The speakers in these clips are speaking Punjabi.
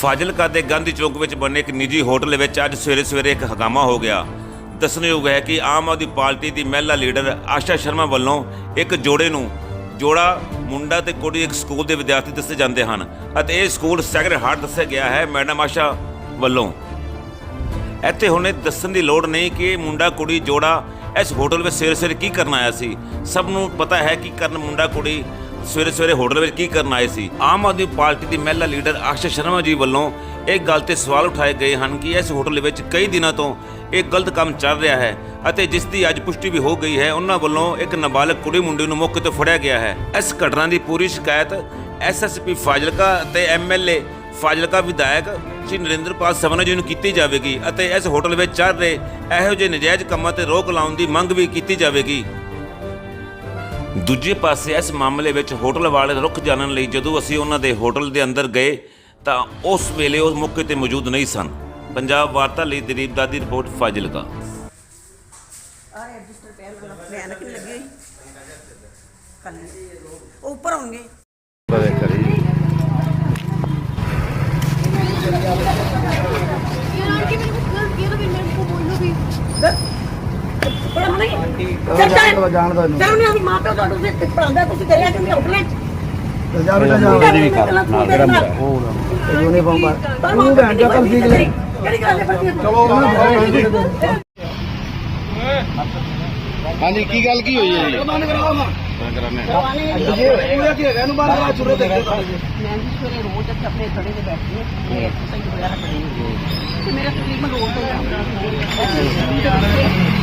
ਫਾਜ਼ਿਲਕਾ ਦੇ ਗਾਂਧੀ ਚੌਕ ਵਿੱਚ ਬਣੇ ਇੱਕ ਨਿੱਜੀ ਹੋਟਲ ਵਿੱਚ ਅੱਜ ਸਵੇਰੇ ਸਵੇਰੇ ਇੱਕ ਹੰਗਾਮਾ ਹੋ ਗਿਆ। ਦੱਸਣਯੋਗ ਹੈ ਕਿ ਆਮ ਆਦਮੀ ਪਾਰਟੀ ਦੀ ਮਹਿਲਾ ਲੀਡਰ ਆਸ਼ਾ ਸ਼ਰਮਾ ਵੱਲੋਂ ਇੱਕ ਜੋੜੇ ਨੂੰ ਜੋੜਾ, ਮੁੰਡਾ ਤੇ ਕੁੜੀ ਇੱਕ ਸਕੂਲ ਦੇ ਵਿਦਿਆਰਥੀ ਦੱਸੇ ਜਾਂਦੇ ਹਨ ਅਤੇ ਇਹ ਸਕੂਲ ਸੈਕਰਡ ਹਾਰਟ ਦੱਸਿਆ ਗਿਆ ਹੈ ਮੈਡਮ ਆਸ਼ਾ ਵੱਲੋਂ। ਇੱਥੇ ਹੁਣੇ ਦੱਸਣ ਦੀ ਲੋੜ ਨਹੀਂ ਕਿ ਮੁੰਡਾ, ਕੁੜੀ, ਜੋੜਾ ਇਸ ਹੋਟਲ ਵਿੱਚ ਸਵੇਰੇ ਸਵੇਰੇ ਕੀ ਕਰਨ ਆਇਆ ਸੀ। ਸਭ ਨੂੰ ਪਤਾ ਹੈ ਕਿ ਕਰਨ ਮੁੰਡਾ, ਕੁੜੀ ਸਵੇਰੇ ਸਵੇਰੇ ਹੋਟਲ ਵਿੱਚ ਕੀ ਕਰਨ ਆਏ ਸੀ? ਆਮ ਆਦਮੀ ਪਾਰਟੀ ਦੀ ਮਹਿਲਾ ਲੀਡਰ ਆਸ਼ਾ ਸ਼ਰਮਾ ਜੀ ਵੱਲੋਂ ਇਹ ਗੱਲ ਤੇ ਸਵਾਲ ਉਠਾਏ ਗਏ ਹਨ ਕਿ ਇਸ ਹੋਟਲ ਵਿੱਚ ਕਈ ਦਿਨਾਂ ਤੋਂ ਇਹ ਗਲਤ ਕੰਮ ਚੱਲ ਰਿਹਾ ਹੈ ਅਤੇ ਜਿਸ ਦੀ ਅੱਜ ਪੁਸ਼ਟੀ ਵੀ ਹੋ ਗਈ ਹੈ, ਉਹਨਾਂ ਵੱਲੋਂ ਇੱਕ ਨਾਬਾਲਗ ਕੁੜੀ ਮੁੰਡੇ ਨੂੰ ਮੌਕੇ ਤੋਂ ਫੜਿਆ ਗਿਆ ਹੈ। ਇਸ ਘਟਨਾ ਦੀ ਪੂਰੀ ਸ਼ਿਕਾਇਤ ਐਸਐਸਪੀ ਫਾਜ਼ਿਲਕਾ ਅਤੇ ਐਮਐਲਏ ਫਾਜ਼ਿਲਕਾ ਵਿਧਾਇਕ ਸ਼੍ਰੀ ਨਰਿੰਦਰਪਾਲ ਸਵਨਾ ਜੀ ਨੂੰ ਕੀਤੀ ਜਾਵੇਗੀ ਅਤੇ ਇਸ ਹੋਟਲ ਵਿੱਚ ਚੱਲ ਰਹੇ ਇਹੋ ਜਿਹੇ ਨਜਾਇਜ਼ ਕੰਮਾਂ ਤੇ ਰੋਕ ਲਾਉਣ ਦੀ ਮੰਗ ਵੀ ਕੀਤੀ ਜਾਵੇਗੀ। ਦੂਜੇ ਪਾਸੇ ਇਸ ਮਾਮਲੇ ਵਿੱਚ ਹੋਟਲ ਵਾਲੇ ਰੁਕ ਜਾਣਨ ਲਈ ਜਦੋਂ ਅਸੀਂ ਉਹਨਾਂ ਦੇ ਹੋਟਲ ਦੇ ਅੰਦਰ ਗਏ ਤਾਂ ਉਸ ਵੇਲੇ ਉਹ ਮੌਕੇ ਤੇ ਮੌਜੂਦ ਨਹੀਂ ਸਨ ਪੰਜਾਬ ਵਾਰਤਾ ਲਈ ਦਲੀਪ ਦਾ ਦੀ ਰਿਪੋਰਟ ਫਾਜ਼ਿਲਕਾ ਆ ਰਜਿਸਟਰ ਪਿਆ ਮੇਰਾ ਮੈਂ ਕਿ ਲੱਗੀ ਹੋਈ ਕੱਲ ਉਹ ਉੱਪਰ ਹੋਣਗੇ यार कि मेरे को गलत किया तो फिर मेरे को बोलो भी ਬੜਾ ਮਨਾ ਚੱਲ ਚੱਲ ਜਾਣ ਦੋ ਚਲੋ ਨਹੀਂ ਅਸੀਂ ਮਾਂ ਪਿਓ ਤੁਹਾਨੂੰ ਤੇ ਪੜਾਉਂਦਾ ਤੁਸੀਂ ਕਰਿਆ ਕਿ ਹੋਟਲਾਂ ਚ ਜਾ ਬੇਟਾ ਜਾ ਉਹਦੇ ਵੀ ਕਰ ਨਾਲ ਮੇਰਾ ਉਹ ਯੂਨੀਫਾਰਮ ਪਾ ਤੂੰ ਭੈਣ ਜਾ ਕੱਲ ਠੀਕ ਲੈ ਕਿਹੜੀ ਗੱਲ ਹੈ ਚਲੋ ਉਹਨੂੰ ਹਾਂਜੀ ਕੀ ਗੱਲ ਕੀ ਹੋਈ ਹੈ ਜੀ? ਬੰਦ ਕਰਾਓ ਨਾ ਜੀ ਉਹ ਕੀ ਹੈਗਾ ਇਹਨੂੰ ਬੰਦ ਕਰਾ ਚੁਰੇ ਦੇ ਮੈਂ ਜੀ ਸਵੇਰੇ ਰੋਜ਼ ਇੱਥੇ ਆਪਣੇ ਥੜੇ ਤੇ ਬੈਠੀ ਹਾਂ ਮੈਂ ਐਕਸਰਸਾਈਜ਼ ਵਗੈਰਾ ਕਰੀ ਹਾਂ। ਤੇ ਮੇਰਾ ਤਕਰੀਬਨ ਰੋਜ਼ ਤੋਂ ਹੈ ਇਹ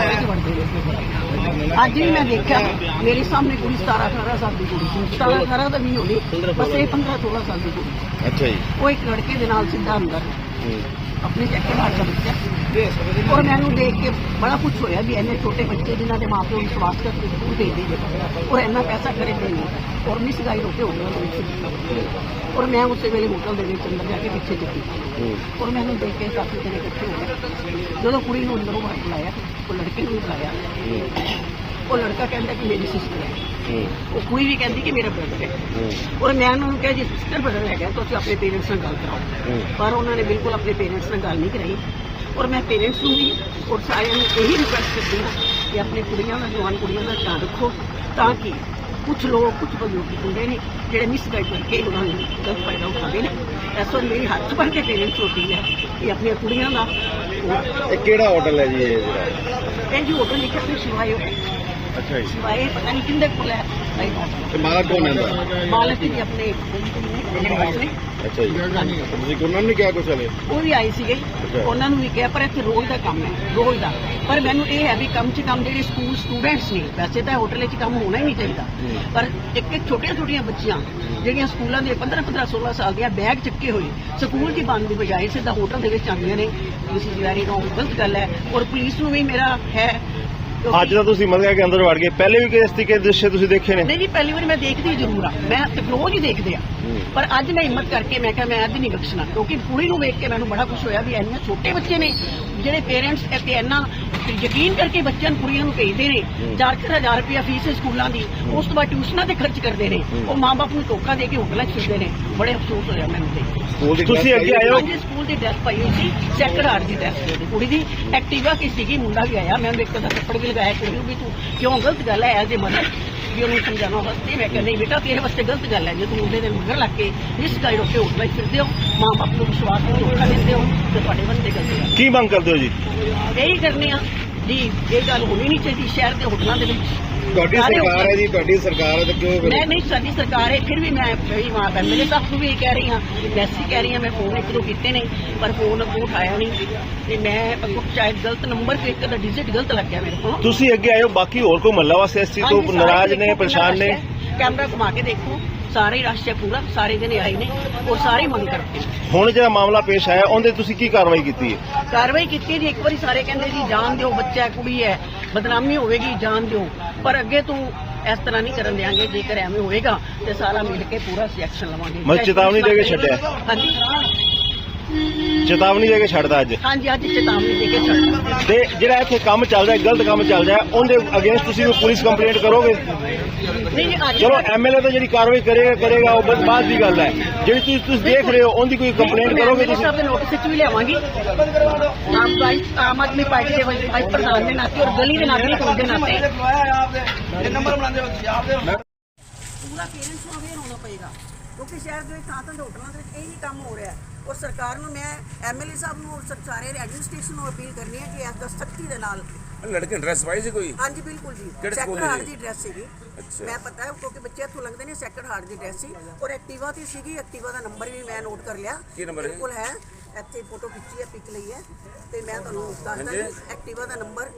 ਹੈ ਅੱਜ ਵੀ ਮੈਂ ਦੇਖਿਆ ਮੇਰੇ ਸਾਹਮਣੇ ਕੁੜੀ 17 18 ਸਾਲ ਦੀ ਕੁੜੀ ਸੀ। 17 18 ਤਾਂ ਨਹੀਂ ਹੋਣੀ ਬਸ ਇਹ 15 16 ਸਾਲ ਦੀ ਕੁੜੀ। ਅੱਛਾ ਜੀ। ਉਹ ਇੱਕ ਲੜਕੇ ਦੇ ਨਾਲ ਸਿੱਧਾ ਅੰਦਰ ਆਪਣੇ ਚੱਕੇ ਮਾਰ ਦਾ ਬੱਚਾ ਔਰ ਮੈਨੂੰ ਦੇਖ ਕੇ ਬੜਾ ਕੁਝ ਹੋਇਆ ਵੀ ਇੰਨੇ ਛੋਟੇ ਬੱਚੇ ਜਿਨ੍ਹਾਂ ਦੇ ਮਾਪਿਓ ਵਿਸ਼ਵਾਸ ਕਰਕੇ ਸਕੂਲ ਭੇਜਦੇ ਨੇ ਔਰ ਇੰਨਾ ਪੈਸਾ ਕਰੇ ਦੇ ਨੇ ਔਰ ਮਿਸਗਾਈਡ ਹੋ ਕੇ ਹੋਟਲਾਂ ਦੇ ਵਿੱਚ। ਔਰ ਮੈਂ ਉਸੇ ਵੇਲੇ ਹੋਟਲ ਦੇ ਵਿੱਚ ਅੰਦਰ ਜਾ ਕੇ ਪਿੱਛੇ ਚੁੱਕੀ ਔਰ ਮੈਨੂੰ ਦੇਖ ਕੇ ਕਾਫੀ ਜਣੇ ਇਕੱਠੇ ਹੋ ਗਏ। ਜਦੋਂ ਕੁੜੀ ਨੂੰ ਅੰਦਰੋਂ ਬਾਹਰ ਬੁਲਾਇਆ, ਉਹ ਲੜਕੇ ਨੂੰ ਬੁਲਾਇਆ। ਉਹ ਲੜਕਾ ਕਹਿੰਦਾ ਕਿ ਮੇਰੀ ਸਿਸਟਰ ਹੈ। ਉਹ ਕੁੜੀ ਵੀ ਕਹਿੰਦੀ ਕਿ ਮੇਰਾ ਬ੍ਰਦਰ ਹੈ। ਔਰ ਮੈਂ ਉਹਨਾਂ ਨੂੰ ਕਿਹਾ, ਜੀ ਸਿਸਟਰ ਬ੍ਰਦਰ ਹੈਗਾ ਤੁਸੀਂ ਆਪਣੇ ਪੇਰੈਂਟਸ ਨਾਲ ਗੱਲ ਕਰਾਓ। ਪਰ ਉਹਨਾਂ ਨੇ ਬਿਲਕੁਲ ਆਪਣੇ ਪੇਰੈਂਟਸ ਨਾਲ ਗੱਲ ਨਹੀਂ ਕਰਾਈ। ਔਰ ਮੈਂ ਪੇਰੈਂਟਸ ਨੂੰ ਵੀ ਔਰ ਸਾਰਿਆਂ ਨੂੰ ਇਹੀ ਰਿਕੁਐਸਟ ਕਰਦੀ ਹਾਂ ਕਿ ਆਪਣੇ ਕੁੜੀਆਂ ਦਾ ਜਵਾਨ ਕੁੜੀਆਂ ਦਾ ਧਿਆਨ ਰੱਖੋ ਤਾਂ ਕਿ ਕੁਝ ਲੋਕ ਕੁਝ ਬਜ਼ੁਰਗ ਹੁੰਦੇ ਨੇ ਜਿਹੜੇ ਮਿਸਗਾਈਡ ਕਰਕੇ ਉਹਨਾਂ ਨੂੰ ਗਲਤ ਫਾਇਦਾ ਉਠਾਉਂਦੇ ਨੇ। ਇਸ ਵਾਰ ਮੇਰੀ ਹੱਥ ਭਰ ਕੇ ਪੇਰੈਂਟਸ ਛੋਟੀ ਹੈ ਕਿ ਆਪਣੀਆਂ ਕੁੜੀਆਂ ਦਾ ਇਹ ਕਿਹੜਾ ਹੋਟਲ ਹੈ ਜੀ ਇਹ ਜਿਹੜਾ? ਇਹ ਜੀ ਹੋਟਲ ਲਿਖਿਆ ਤੇ ਸ਼ਿਵਾਇਓ ਅੱਛਾ ਜੀ। ਪਤਾ ਨਹੀਂ ਕਿੰਦੇ ਕੋਲ ਹੈ। ਨਹੀਂ ਤੇ ਮਾਲਕ ਕੌਣ ਹੈ ਇਹਦਾ ਮਾਲਕ ਜੀ ਆਪਣੇ ਨੇ ਅੱਛਾ ਜੀ। ਤੁਸੀਂ ਉਹਨਾਂ ਨੂੰ ਕਿਹਾ ਕੁਛ ਹਲੇ? ਉਹ ਵੀ ਉਹਨਾਂ ਨੂੰ ਵੀ ਕਿਹਾ ਪਰ ਇੱਥੇ ਰੋਜ਼ ਦਾ ਕੰਮ ਹੈ ਰੋਜ਼ ਦਾ। ਪਰ ਮੈਨੂੰ ਇਹ ਹੈ ਵੀ ਕਮ ਸੇ ਕਮ ਜਿਹੜੇ ਸਕੂਲ ਸਟੂਡੈਂਟਸ ਨੇ ਵੈਸੇ ਤਾਂ ਹੋਟਲ ਵਿੱਚ ਕੰਮ ਹੋਣਾ ਹੀ ਨਹੀਂ ਚਾਹੀਦਾ। ਪਰ ਇੱਕ ਇੱਕ ਛੋਟੀਆਂ ਛੋਟੀਆਂ ਬੱਚੀਆਂ ਜਿਹੜੀਆਂ ਸਕੂਲਾਂ ਦੇ 15 15 16 ਸਾਲ ਦੀਆਂ ਬੈਗ ਚੱਕੇ ਹੋਏ ਸਕੂਲ ਦੀ ਬੰਦ ਦੀ ਬਜਾਏ ਸਿੱਧਾ ਹੋਟਲ ਦੇ ਵਿੱਚ ਆਉਂਦੀਆਂ ਨੇ। ਇਸ ਵੈਰੀ ਰੋਂਗ ਗਲਤ ਗੱਲ ਹੈ। ਔਰ ਪੁਲਿਸ ਨੂੰ ਵੀ ਮੇਰਾ ਹੈ ਅੱਜ ਤਾਂ ਤੁਸੀਂ ਮਤਲਬ ਕਿ ਅੰਦਰ ਵੜ ਗਏ। ਪਹਿਲੇ ਵੀ ਕਿਸ ਤਰੀਕੇ ਦੇ ਦ੍ਰਿਸ਼ ਤੁਸੀਂ ਦੇਖੇ ਨੇ? ਨਹੀਂ ਜੀ ਪਹਿਲੀ ਵਾਰ ਮੈਂ ਦੇਖਦੀ ਜ਼ਰੂਰ ਆ। ਮੈਂ ਰੋਜ਼ ਹੀ ਦੇਖਦੇ ਆ। ਪਰ ਅੱਜ ਮੈਂ ਹਿੰਮਤ ਕਰਕੇ ਮੈਂ ਕਿਹਾ ਮੈਂ ਅੱਜ ਨਹੀਂ ਬਖਸ਼ਣਾ ਕਿਉਂਕਿ ਕੁੜੀ ਨੂੰ ਵੇਖ ਕੇ ਮੈਨੂੰ ਬੜਾ ਖੁਸ਼ ਹੋਇਆ ਵੀ ਇੰਨੇ ਛੋਟੇ ਬੱਚੇ ਨੇ ਜਿਹੜੇ ਪੇਰੈਂਟਸ ਇੱਥੇ ਇੰਨਾ ਯਕੀਨ ਕਰਕੇ ਬੱਚਿਆਂ ਨੂੰ ਕੁੜੀਆਂ ਨੂੰ ਭੇਜਦੇ ਨੇ 4-4000 ਰੁਪਇਆ ਫੀਸ ਸਕੂਲਾਂ ਦੀ। ਉਸ ਤੋਂ ਬਾਅਦ ਟਿਊਸ਼ਨਾਂ ਤੇ ਖਰਚ ਕਰਦੇ ਨੇ। ਉਹ ਮਾਂ-ਬਾਪ ਨੂੰ ਧੋਖਾ ਦੇ ਕੇ ਹੋਟਲਾਂ 'ਚ ਨੇ। ਬੜੇ ਅਫਸੋਸ ਹੋਇਆ ਮੈਨੂੰ ਤੇ। ਤੁਸੀਂ ਅੱਗੇ ਆਏ ਹੋ ਸਕੂਲ ਦੀ ਡਰੈਸ ਪਾਈ ਹੋਈ ਸੀ। ਸੈਕਟਰ ਆਰਟ ਦੀ ਡਰੈਸ ਕੁੜੀ ਦੀ ਐਕਟਿਵਾ ਕੀ ਸੀਗੀ ਮੁੰਡਾ ਵੀ ਆਇਆ। ਮੈਂ ਇੱਕ ਦਾ ਥੱਪੜ ਵੀ ਲਗਾਇਆ ਨੂੰ ਵੀ ਤੂੰ ਕਿਉਂ ਗਲਤ ਗੱਲ ਹੈ? ਐਜ਼ ਏ ਮਦਰ ਵੀ ਉਹਨੂੰ ਸਮਝਾਉਣਾ ਵਾਸਤੇ ਮੈਂ ਕਹਿੰਦਾ ਨਹੀਂ ਬੇਟਾ ਤੇਰੇ ਵਾਸਤੇ ਗਲਤ ਗੱਲ ਹੈ। ਜੇ ਤੂੰ ਮੁੰਡੇ ਦੇ ਮਗਰ ਲੱਗ ਕੇ ਇਸ ਗਾਈਡ ਹੋਟਲਾਂ 'ਚ ਫਿਰਦੇ ਹੋ? ਮਾਂ ਬਾਪ ਨੂੰ ਵਿਸ਼ਵਾਸ ਨੂੰ ਧੋਖਾ ਦਿੰਦੇ ਹੋ ਤੇ ਤੁਹਾਡੇ ਵਾਸਤੇ ਗਲਤ ਹੈ ਕੀ ਮੰਗ ਕਰਦੇ ਹੋ ਜੀ? ਇਹੀ ਕਰਨੇ ਆ। ਜੀ ਇਹ ਗੱਲ ਹੋਣੀ ਨਹੀਂ ਚਾਹੀਦੀ। ਸ਼ਹਿਰ ਦੇ ਹੋਟਲਾਂ ਦੇ ਵਿੱਚ ਤੁਹਾਡੀ ਸਾਰੇ ਸਰਕਾਰ ਹੈ ਜੀ ਤੁਹਾਡੀ ਸਰਕਾਰ ਹੈ ਤਾਂ ਕਿਉਂ ਫਿਰ- ਮੈਂ ਨਹੀਂ ਸਾਡੀ ਸਰਕਾਰ ਹੈ ਫਿਰ ਵੀ ਮੈਂ ਕਈ ਵਾਰ ਐਮਐਲਏ ਸਾਹਿਬ ਨੂੰ ਵੀ ਇਹ ਕਹਿ ਰਹੀ ਹਾਂ ਮੈਸੇਜ ਕਹਿ ਰਹੀ ਹਾਂ ਮੈਂ ਫੋਨ ਇੱਕ ਦੋ ਕੀਤੇ ਨੇ ਪਰ ਫੋਨ ਅੱਗੋਂ ਉਠਾਇਆ ਨਹੀਂ। ਤੇ ਮੈਂ ਅੱਗੋਂ ਸ਼ਾਇਦ ਗਲਤ ਨੰਬਰ ਤੇ ਇੱਕ ਦਾ ਡਿਜਿਟ ਗਲਤ ਲੱਗਿਆ ਮੇਰੇ ਕੋਲ। ਤੁਸੀਂ ਅੱਗੇ ਹੋ ਬਾਕੀ ਹੋਰ ਕੋਈ ਮਹੱਲਾ ਵਾਸਤੇ ਇਸ ਚੀਜ਼ ਤੋਂ ਹਾਂਜੀ, ਸਾਰੇ ਨਾਰਾਜ਼ ਨੇ ਦੇਖੋ, ਪਰੇਸ਼ਾਨ ਨੇ। ਕੈਮਰਾ ਘੁਮਾ ਕੇ ਦੇਖੋ ਸਾਰੇ ਹੀ ਰਸ਼ ਹੈ ਪੂਰਾ ਸਾਰੇ ਜਣੇ ਆਏ ਨੇ ਔਰ ਸਾਰੇ ਮੰਗ ਕਰਦੇ ਨੇ। ਹੁਣ ਜਿਹੜਾ ਮਾਮਲਾ ਪੇਸ਼ ਆਇਆ ਉਹਦੇ ਤੁਸੀਂ ਕੀ ਕਾਰਵਾਈ ਕੀਤੀ ਹੈ? ਕਾਰਵਾਈ ਕੀਤੀ ਜੀ ਇੱਕ ਵਾਰੀ ਸਾਰੇ ਕਹਿੰਦੇ ਜੀ ਜਾਨ ਦਿਓ ਬੱਚਾ ਹੈ ਕੁੜੀ ਹੈ ਬਦਨਾਮੀ ਹੋਵੇਗੀ ਜਾਨ ਦਿਓ। ਪਰ ਅੱਗੇ ਤੋਂ ਇਸ ਤਰ੍ਹਾਂ ਨਹੀਂ ਕਰਨ ਦਿਆਂਗੇ ਜੇਕਰ ਐਵੇਂ ਹੋਏਗਾ ਤੇ ਸਾਰਾ ਮਿਲ ਕੇ ਪੂਰਾ ਐਕਸ਼ਨ ਲਵਾਂਗੇ ਮਤਲਬ ਚੇਤਾਵਨੀ ਦੇ ਕੇ ਛੱਡਿਆ। ਹਾਂਜੀ ਚੇਤਾਵਨੀ ਦੇ ਕੇ ਛੱਡਦਾ ਅੱਜ? ਹਾਂਜੀ ਅੱਜ ਚੇਤਾਵਨੀ ਦੇ ਕੇ ਛੱਡਦਾ। ਤੇ ਜਿਹੜਾ ਇੱਥੇ ਕੰਮ ਚੱਲਦਾ ਹੈ ਗਲਤ ਕੰਮ ਚੱਲਦਾ ਹੈ ਉਹਦੇ ਅਗੇਂਸਟ ਤੁਸੀਂ ਕੋਈ ਪੁਲਿਸ ਕੰਪਲੇਂਟ ਕਰੋਗੇ? ਨਹੀਂ ਅੱਜ ਚਲੋ ਐਮਐਲਏ ਤਾਂ ਜਿਹੜੀ ਕਾਰਵਾਈ ਕਰੇਗਾ ਕਰੇਗਾ ਉਹ ਬਸ ਬਾਅਦ ਦੀ ਗੱਲ ਹੈ। ਜਿਹੜੀ ਤੁਸੀਂ ਤੁਸੀਂ ਦੇਖ ਰਹੇ ਹੋ ਉਹਦੀ ਕੋਈ ਕੰਪਲੇਂਟ ਕਰੋਗੇ ਤੁਸੀਂ? ਆਪਣੇ ਨੋਟਿਸ ਵਿੱਚ ਵੀ ਲਿਆਵਾਂਗੇ। ਆਮ ਭਾਈ ਆਮ ਆਦਮੀ ਪਾਰਟੀ ਦੇ ਵਾਈਸ ਪ੍ਰਧਾਨ ਦੇ ਨਾਤੇ ਔਰ ਗਲੀ ਦੇ ਨਾਤੇ ਕੋਈ ਦੇ ਨਾਤੇ। ਇਹ ਨੰਬਰ ਬਣਾਉਂਦੇ ਵਕਤ ਆਪ ਦੇ। ਪੂਰਾ ਪੇਰੈਂਟਸ ਨੂੰ ਅਵੇਅਰ ਹੋਣਾ ਪਏਗਾ ਕਿਉਂਕਿ ਸ਼ਹਿਰ ਦੇ ਸਾਥਾਂ ਦੇ ਹੋਟਲਾਂ ਦੇ ਵਿੱਚ ਇਹੀ ਕੰਮ ਹੋ ਰਿਹਾ ਹੈ। ਔਰ ਸਰਕਾਰ ਨੂੰ ਮੈਂ ਐਮਐਲਏ ਸਾਹਿਬ ਨੂੰ ਔਰ ਸਰ- ਐਡਮਿਨਿਸਟ੍ਰੇਸ਼ਨ ਨੂੰ ਅਪੀਲ ਕਰਨੀ ਹੈ ਕਿ ਇਸ ਦਾ ਸਖਤੀ ਦੇ ਨਾਲ ਲੜਕੇ ਡਰੈਸ ਪਾਈ ਸੀ ਕੋਈ ਹਾਂਜੀ ਬਿਲਕੁਲ ਜੀ ਕਿਹੜੇ ਸਕੂਲ ਸੈਕਟਰ ਦੀ ਹਾਰਟ ਜੀ? ਦੀ ਡਰੈਸ ਸੀਗੀ ਅੱਛਾ। ਮੈਂ ਪਤਾ ਹੈ ਕਿਉਂਕਿ ਬੱਚੇ ਇੱਥੋਂ ਲੰਘਦੇ ਨੇ ਸੈਕਟਰ ਹਾਰਟ ਦੀ ਡਰੈਸ ਸੀ ਔਰ ਐਕਟਿਵਾ ਤੇ ਸੀਗੀ ਐਕਟਿਵਾ ਦਾ ਨੰਬਰ ਵੀ ਮੈਂ ਨੋਟ ਕਰ ਲਿਆ ਕੀ number ਹੈ? ਬਿਲਕੁਲ ਹੈ ਇੱਥੇ ਫੋਟੋ ਖਿੱਚੀ ਹੈ ਪਿਕ ਲਈ ਹੈ ਤੇ ਮੈਂ ਤੁਹਾਨੂੰ ਦੱਸਦਾ। ਕਿ ਐਕਟਿਵਾ ਦਾ ਨੰਬਰ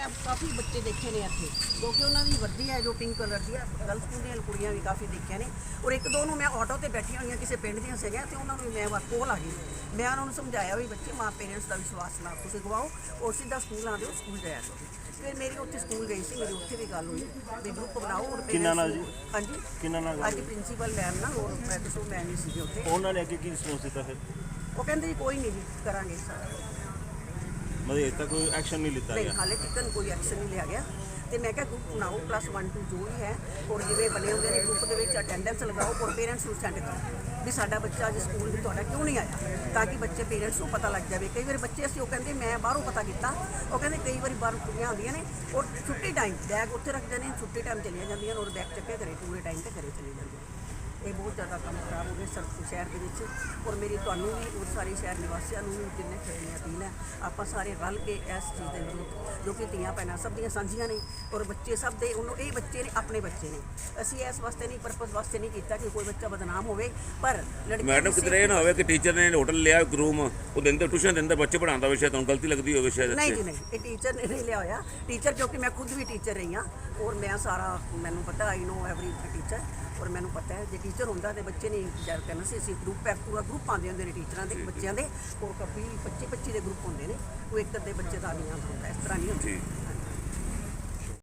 ਮੈਂ ਕਾਫੀ ਬੱਚੇ ਦੇਖੇ ਨੇ ਇੱਥੇ ਕਿਉਂਕਿ ਉਹਨਾਂ ਦੀ ਵਰਦੀ ਹੈ ਜੋ ਪਿੰਕ ਕਲਰ ਦੀ ਹੈ। ਗਰਲ ਸਕੂਲ ਦੀਆਂ ਕੁੜੀਆਂ ਵੀ ਕਾਫੀ ਦੇਖੀਆਂ ਨੇ। ਔਰ ਇੱਕ ਦੋ ਨੂੰ ਮੈਂ ਆਟੋ ਤੇ ਬੈਠੀਆਂ ਹੋਈਆਂ ਕਿਸੇ ਪਿੰਡ ਦੀਆਂ ਸੀਗੀਆਂ ਤੇ ਉਹਨਾਂ ਨੂੰ ਮੈਂ ਵਾ ਕੋਲ ਆ ਗਈ। ਮੈਂ ਉਹਨਾਂ ਨੂੰ ਸਮਝਾਇਆ ਵੀ ਬੱਚੇ ਮਾਂ ਪੇਰੈਂਟਸ ਦਾ ਵਿਸ਼ਵਾਸ ਨਾ ਤੁਸੀਂ ਗਵਾਓ ਔਰ ਸਿੱਧਾ ਸਕੂਲ ਆ ਦਿਓ ਸਕੂਲ ਜਾਇਆ ਕਰੋ। ਫਿਰ ਮੇਰੀ ਉੱਥੇ ਸਕੂਲ ਗਈ ਸੀ ਮੇਰੀ ਉੱਥੇ ਵੀ ਗੱਲ ਹੋਈ। ਵੀ ਗਰੁੱਪ ਬਣਾਓ ਔਰ ਕਿੰਨਾ ਨਾਲ ਜੀ? ਹਾਂਜੀ। ਕਿੰਨਾ ਨਾਲ ਅੱਜ ਪ੍ਰਿੰਸੀਪਲ ਮੈਮ ਨਾਲ ਔਰ ਮੈਂ ਦੱਸੋ ਮੈਂ ਨਹੀਂ ਸੀ ਉੱਥੇ। ਉਹਨਾਂ ਨੇ ਅੱਗੇ ਕੀ ਰਿਸਪੌਂਸ ਦਿੱਤਾ ਫਿਰ? ਉਹ ਕਹਿੰਦੇ ਜੀ ਕੋਈ ਨਹੀਂ ਜੀ ਕਰਾਂਗੇ। ਸਾਰਾ ਮਤਲਬ ਇਹ ਤਾਂ ਕੋਈ ਐਕਸ਼ਨ ਨਹੀਂ ਲਿੱਤਾ ਨਹੀਂ ਗਿਆ। ਹਾਲੇ ਤੱਕ ਕੋਈ ਐਕਸ਼ਨ ਨਹੀਂ ਲਿਆ ਗਿਆ। ਤੇ ਮੈਂ ਕਿਹਾ ਗਰੁੱਪ ਬਣਾਓ ਪਲੱਸ 1 2 ਜੋ ਵੀ ਹੈ ਔਰ ਜਿਵੇਂ ਬਣੇ ਹੁੰਦੇ ਨੇ ਗਰੁੱਪ ਦੇ ਵਿੱਚ ਅਟੈਂਡੈਂਸ ਲਗਾਓ ਔਰ ਪੇਰੈਂਟਸ ਨੂੰ ਸੈਂਡ ਕਰੋ। ਵੀ ਸਾਡਾ ਬੱਚਾ ਅੱਜ ਸਕੂਲ ਵੀ ਤੁਹਾਡਾ ਕਿਉਂ ਨਹੀਂ ਆਇਆ? ਤਾਂ ਕਿ ਬੱਚੇ ਪੇਰੈਂਟਸ ਨੂੰ ਪਤਾ ਲੱਗ ਜਾਵੇ। ਕਈ ਵਾਰੀ ਬੱਚੇ ਅਸੀਂ ਉਹ ਕਹਿੰਦੇ ਮੈਂ ਬਾਹਰੋਂ ਪਤਾ ਕੀਤਾ। ਉਹ ਕਹਿੰਦੇ ਕਈ ਵਾਰੀ ਬਾਹਰੋਂ ਕੁੜੀਆਂ ਆਉਂਦੀਆਂ ਨੇ ਔਰ ਛੁੱਟੀ ਟਾਈਮ ਬੈਗ ਉੱਥੇ ਰੱਖਦੇ ਨੇ ਛੁੱਟੀ ਟਾਈਮ ਚਲੀਆਂ ਜਾਂਦੀਆਂ ਨੇ ਔਰ ਬੈਗ ਚੱਕੇ ਘਰੇ ਪੂਰੇ ਟਾਈਮ ਤੇ ਘਰੇ ਚਲੀ ਜਾਂਦੀਆਂ ਇਹ ਬਹੁਤ ਜ਼ਿਆਦਾ ਕੰਮ ਖਰਾਬ ਹੋ ਗਿਆ ਸਰ ਸ਼ਹਿਰ ਦੇ ਵਿੱਚ। ਔਰ ਮੇਰੀ ਤੁਹਾਨੂੰ ਵੀ ਔਰ ਸਾਰੇ ਸ਼ਹਿਰ ਨਿਵਾਸੀਆਂ ਨੂੰ ਵੀ ਜਿੰਨੇ ਨੇ ਅਪੀਲ ਹੈ ਆਪਾਂ ਸਾਰੇ ਰਲ ਕੇ ਇਸ ਚੀਜ਼ ਦੇ ਵਿਰੁੱਧ ਜੋ ਕਿ ਧੀਆਂ ਭੈਣਾਂ ਸਭ ਦੀਆਂ ਸਾਂਝੀਆਂ ਨੇ ਔਰ ਬੱਚੇ ਸਭ ਦੇ ਉਹਨੂੰ ਇਹ ਬੱਚੇ ਨੇ ਆਪਣੇ ਬੱਚੇ ਨੇ। ਅਸੀਂ ਇਸ ਵਾਸਤੇ ਨਹੀਂ ਪਰਪਸ ਵਾਸਤੇ ਨਹੀਂ ਕੀਤਾ ਕਿ ਕੋਈ ਬੱਚਾ ਬਦਨਾਮ ਹੋਵੇ ਪਰ ਲੜਕੀ ਮੈਡਮ ਕਿਤੇ ਇਹ ਨਾ ਹੋਵੇ ਕਿ ਟੀਚਰ ਨੇ ਹੋਟਲ ਲਿਆ ਰੂਮ ਉਹ ਦਿੰਦੇ ਟਿਊਸ਼ਨ ਦਿੰਦੇ ਬੱਚੇ ਪੜਾਉਂਦਾ ਵਿਸ਼ਾ ਤੁਹਾਨੂੰ ਗਲਤੀ ਲੱਗਦੀ ਹੋਵੇ ਸ਼ਾਇਦ ਨਹੀਂ। ਜੀ ਨਹੀਂ ਇਹ ਟੀਚਰ ਨੇ ਨਹੀਂ ਲਿਆ ਹੋਇਆ। ਟੀਚਰ ਕਿਉਂਕਿ ਮੈਂ ਖੁਦ ਵੀ ਟੀਚਰ ਰਹੀ ਹਾਂ ਔਰ ਮੈਂ ਸਾਰਾ ਮੈਨੂੰ ਪਤਾ ਆਈ ਨੋ ਐਵਰੀ ਟੀਚਰ ਔਰ ਮੈਨੂੰ ਪਤਾ ਹੈ ਜੇ ਟੀਚਰ ਹੁੰਦਾ ਤੇ ਬੱਚੇ ਨਹੀਂ ਜਦ ਕਰਨਾ ਸੀ, ਅਸੀਂ ਗਰੁੱਪ ਹੈ, ਪੂਰਾ ਗਰੁੱਪ ਆਉਂਦੇ ਹੁੰਦੇ ਨੇ ਟੀਚਰਾਂ ਦੇ, ਬੱਚਿਆਂ ਦੇ, ਉਹ ਕਾਫੀ 25 25 ਦੇ ਗਰੁੱਪ ਹੁੰਦੇ ਨੇ, ਉਹ ਇੱਕ ਅੱਧੇ ਬੱਚੇ ਦਾ ਨਹੀਂ ਆਉਂਦਾ ਹੁੰਦਾ, ਇਸ ਤਰ੍ਹਾਂ ਨਹੀਂ ਹੁੰਦਾ।